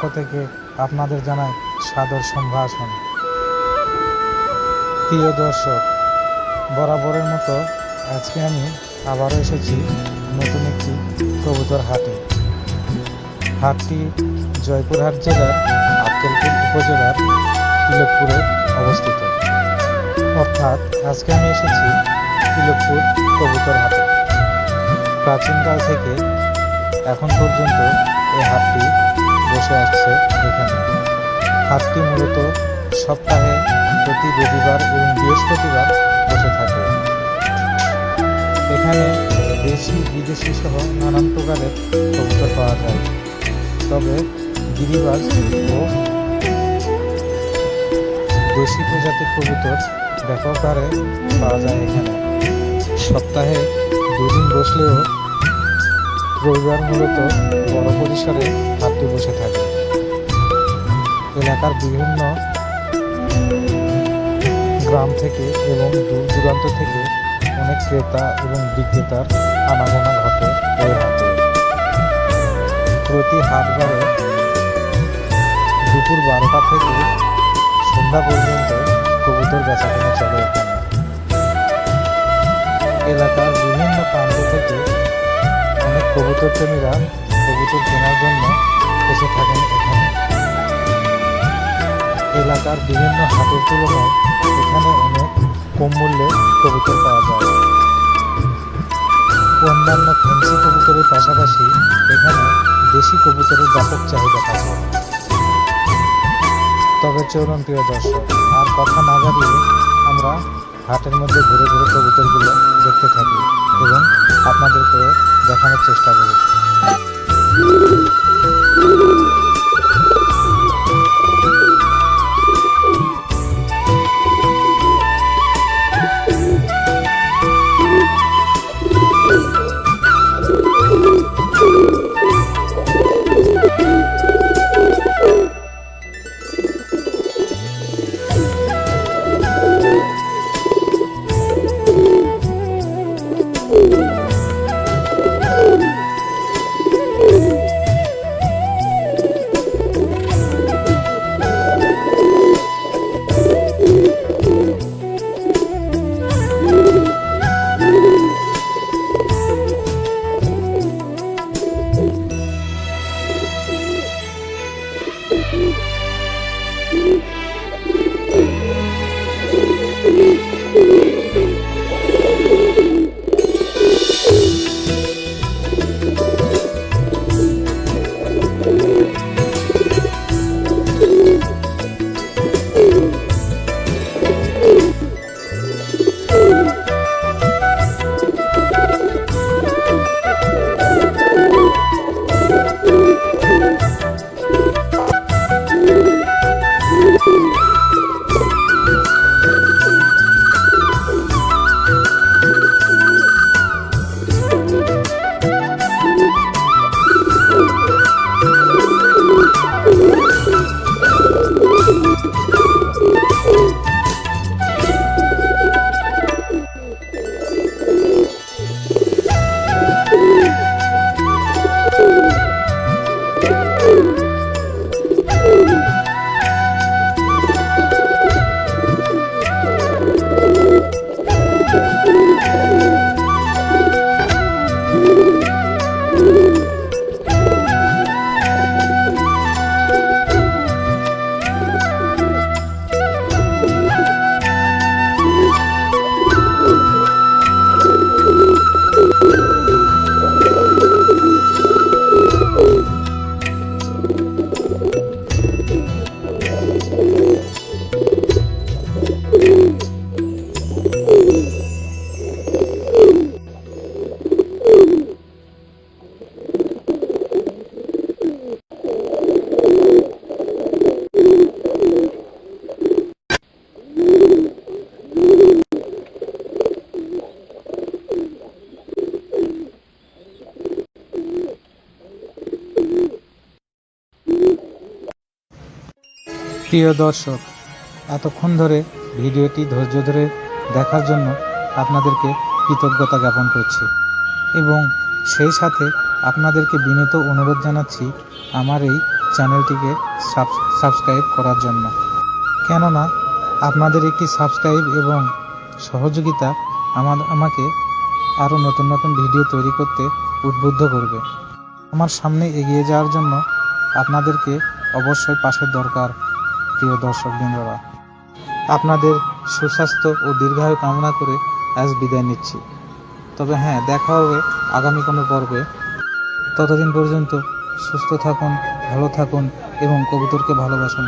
পক্ষ থেকে আপনাদের জানাই সাদর সম্ভাষণ। প্রিয় দর্শক, বরাবরের মতো আজকে আমি আবারও এসেছি নতুন একটি কবুতর হাটে। হাটটি জয়পুরহাট জেলার আক্কেলপুর উপজেলার তিলকপুরে অবস্থিত। অর্থাৎ আজকে আমি এসেছি তিলকপুর কবুতর হাটে। প্রাচীনকাল থেকে এখন পর্যন্ত এই হাটটি বসে আসছে এখানে। হাটটি মূলত সপ্তাহে প্রতি রবিবার এবং বৃহস্পতিবার বসে থাকে। এখানে দেশি, বিদেশি সহ নানান প্রকারের কবুতর পাওয়া যায়। তবে গিরিবাজ ও দেশি প্রজাতির কবুতর ব্যাপক হারে পাওয়া যায় এখানে। সপ্তাহে দুদিন বসলেও রবিবার মূলত বড় পরিসরে হাটটি বসে থাকে। এলাকার বিভিন্ন গ্রাম থেকে এবং দূর দূরান্ত থেকে অনেক ক্রেতা এবং বিক্রেতার আনাগোনা ঘটে এই হাটে। প্রতি হাটবারে দুপুর বারোটা থেকে সন্ধ্যা পর্যন্ত কবুতর বেচাকেনা চলে। এখানে এলাকার বিভিন্ন প্রান্ত থেকে অনেক কবুতর প্রেমীরা কবুতর কেনার জন্য এসে থাকেন এখানে। এলাকার বিভিন্ন হাটের তুলনায় এখানে অনেক কম মূল্যে কবুতর পাওয়া যায়। অন্যান্য ফ্যান্সি কবুতরের পাশাপাশি এখানে দেশি কবুতরের ব্যাপক চাহিদা থাকে তবে চলুন প্রিয় দর্শক, আর কথা না বাড়িয়ে আমরা হাটের মধ্যে ঘুরে ঘুরে কবুতরগুলো দেখতে থাকি। এবং আপনাদেরকে দেখানোর চেষ্টা করি প্রিয় দর্শক, এতক্ষণ ধরে ভিডিওটি ধৈর্য ধরে দেখার জন্য আপনাদেরকে কৃতজ্ঞতা জ্ঞাপন করছি এবং সেই সাথে আপনাদেরকে বিনীত অনুরোধ জানাচ্ছি আমার এই চ্যানেলটিকে সাবস্ক্রাইব করার জন্য। কেননা আপনাদের একটি সাবস্ক্রাইব এবং সহযোগিতা আমার, আমাকে আরও নতুন নতুন ভিডিও তৈরি করতে উদ্বুদ্ধ করবে। আমার সামনে এগিয়ে যাওয়ার জন্য আপনাদেরকে অবশ্যই পাশের দরকার প্রিয় দর্শক বৃন্দরা, আপনাদের সুস্বাস্থ্য ও দীর্ঘায়ু কামনা করে আজ বিদায় নিচ্ছি। তবে হ্যাঁ দেখা হবে আগামী কোনো পর্বে। ততদিন পর্যন্ত সুস্থ থাকুন, ভালো থাকুন এবং কবুতরকে ভালোবাসুন।